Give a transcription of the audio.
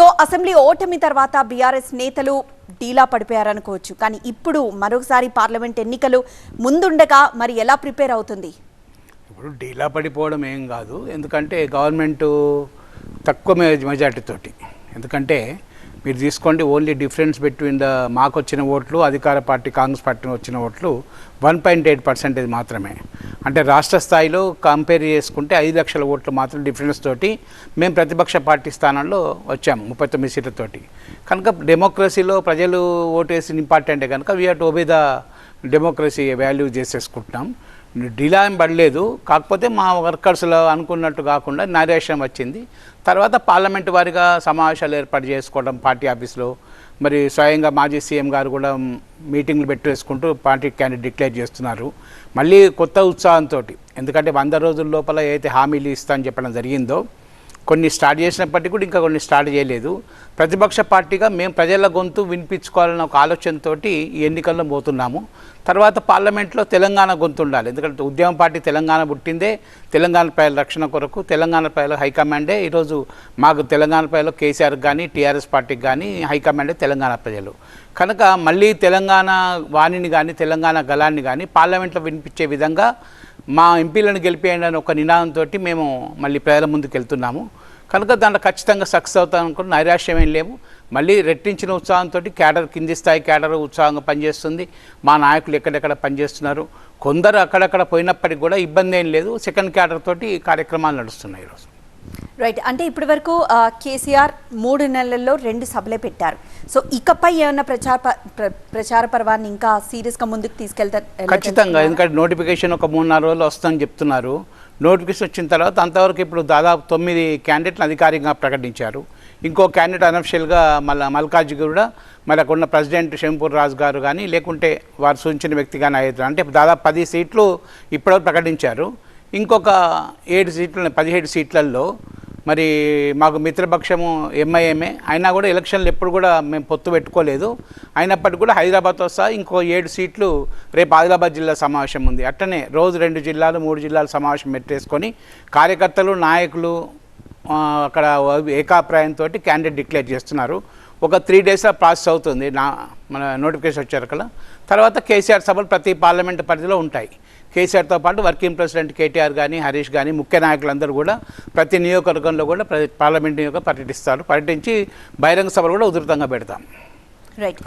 So assembly ఓటమి తర్వాత BRS నేతలు డీలా పడిపోయారనుకోవచ్చు. కానీ ఇప్పుడు మరొకసారి పార్లమెంట్ ఎన్నికలు ముందుండగా మరి ఎలా ప్రిపేర్ అవుతుంది? ఇప్పుడు డీలా పడిపోవడం ఏం కాదు. ఎందుకంటే గవర్నమెంట్ తక్కువ మెజ- మెజార్టీతోటి. ఎందుకంటే మీరు తీసుకోండి ఓన్లీ డిఫరెన్స్ బిట్వీన్ ద మాకు వచ్చిన ఓట్లు అధికార పార్టీ కాంగ్రెస్ పార్టీ వచ్చిన ఓట్లు వన్ పాయింట్ ఎయిట్ పర్సెంటేజ్ మాత్రమే. అంటే రాష్ట్ర స్థాయిలో కంపేర్ చేసుకుంటే ఐదు లక్షల ఓట్లు మాత్రం డిఫరెన్స్ తోటి మేము ప్రతిపక్ష పార్టీ స్థానంలో వచ్చాము ముప్పై తొమ్మిది సీట్లతోటి. కనుక డెమోక్రసీలో ప్రజలు ఓటేసి ఇంపార్టెంటే కనుక we are to obey the democracy value చేసేసుకుంటున్నాం. డిలా పడలేదు కాకపోతే మా వర్కర్స్లో అనుకున్నట్టు కాకుండా నరేషన్ వచ్చింది. తర్వాత పార్లమెంటు వారిగా సమావేశాలు ఏర్పాటు చేసుకోవడం పార్టీ ఆఫీస్లో. మరి స్వయంగా మాజీ సీఎం గారు కూడా మీటింగ్లు పెట్టేసుకుంటూ పార్టీ క్యాండిడేట్ డిక్లేర్ చేస్తున్నారు. మళ్ళీ కొత్త ఉత్సాహంతో ఎందుకంటే వంద రోజుల లోపల ఏదైతే హామీలు ఇస్తా అని చెప్పడం జరిగిందో కొన్ని స్టార్ట్ చేసినప్పటికీ కూడా ఇంకా కొన్ని స్టార్ట్ చేయలేదు. ప్రతిపక్ష పార్టీగా మేము ప్రజల గొంతు వినిపించుకోవాలన్న ఒక ఆలోచనతో ఈ ఎన్నికల్లో పోతున్నాము. తర్వాత పార్లమెంట్లో తెలంగాణ గొంతు ఉండాలి. ఎందుకంటే ఉద్యమ పార్టీ తెలంగాణ పుట్టిందే. తెలంగాణ ప్రజల రక్షణ కొరకు తెలంగాణ ప్రజల హైకమాండే ఈరోజు మాకు తెలంగాణ ప్రజలు కేసీఆర్ కానీ టీఆర్ఎస్ పార్టీకి కానీ హైకమాండే తెలంగాణ ప్రజలు. కనుక మళ్ళీ తెలంగాణ వాణిని కానీ తెలంగాణ గలాన్ని కానీ పార్లమెంట్లో వినిపించే విధంగా మా ఎంపీలను గెలిపేయండి అని ఒక నినాదంతో మేము మళ్ళీ ప్రజల ముందుకు వెళ్తున్నాము. కనుక దాంట్లో ఖచ్చితంగా సక్సెస్ అవుతాం అనుకుని నైరాశ్యం ఏం లేవు. మళ్ళీ రెట్టించిన ఉత్సాహంతో క్యాడర్ కింది స్థాయి క్యాడర్ ఉత్సాహంగా పనిచేస్తుంది. మా నాయకులు ఎక్కడెక్కడ పనిచేస్తున్నారు? కొందరు అక్కడక్కడ పోయినప్పటికీ కూడా ఇబ్బంది ఏం లేదు. సెకండ్ క్యాడర్ తోటి ఈ కార్యక్రమాలు నడుస్తున్నాయి ఈరోజు. రైట్ అంటే ఇప్పటి వరకు కేసీఆర్ మూడు నెలల్లో రెండు సభలే పెట్టారు. సో ఇకపై ఏమైనా ప్రచార ప్రచార పర్వాన్ని ఇంకా సీరియస్గా ముందుకు తీసుకెళ్తారు ఖచ్చితంగా. ఎందుకంటే నోటిఫికేషన్ ఒక మూడు నాలుగు రోజులు వస్తుందని చెప్తున్నారు. నోటిఫికేషన్ వచ్చిన తర్వాత అంతవరకు ఇప్పుడు దాదాపు తొమ్మిది క్యాండిడేట్లు అధికారికంగా ప్రకటించారు. ఇంకో క్యాండిడేట్ అనఫిషియల్గా మళ్ళీ మల్కాజ్ కూడా మరి అక్కడ ఉన్న ప్రెసిడెంట్ షంపూర్ రాజు గారు కానీ లేకుంటే వారు సూచించిన వ్యక్తి కానీ అయితే అంటే దాదాపు పది సీట్లు ఇప్పటివరకు ప్రకటించారు. ఇంకొక ఏడు సీట్లు పదిహేడు సీట్లలో మరి మాకు మిత్రపక్షము ఎంఐఎంఏ అయినా కూడా ఎలక్షన్లు ఎప్పుడు కూడా మేము పొత్తు పెట్టుకోలేదు. అయినప్పటికీ కూడా హైదరాబాద్తో సహా ఇంకో ఏడు సీట్లు రేపు ఆదిలాబాద్ జిల్లా సమావేశం ఉంది. అట్టనే రోజు రెండు జిల్లాలు మూడు జిల్లాల సమావేశం పెట్టేసుకొని కార్యకర్తలు నాయకులు అక్కడ ఏకాభిప్రాయంతో క్యాండిడేట్ డిక్లేర్ చేస్తున్నారు. ఒక త్రీ డేస్లో ప్రాసెస్ అవుతుంది. నా మన నోటిఫికేషన్ వచ్చారు కదా తర్వాత కేసీఆర్ సభలు ప్రతి పార్లమెంట్ పరిధిలో ఉంటాయి. కేసీఆర్తో పాటు వర్కింగ్ ప్రెసిడెంట్ కేటీఆర్ కానీ హరీష్ కానీ ముఖ్య నాయకులందరూ కూడా ప్రతి నియోజకవర్గంలో కూడా ప్రతి పార్లమెంట్ నియోజక పర్యటిస్తారు. పర్యటించి బహిరంగ సభలు కూడా ఉధృతంగా పెడతాం. రైట్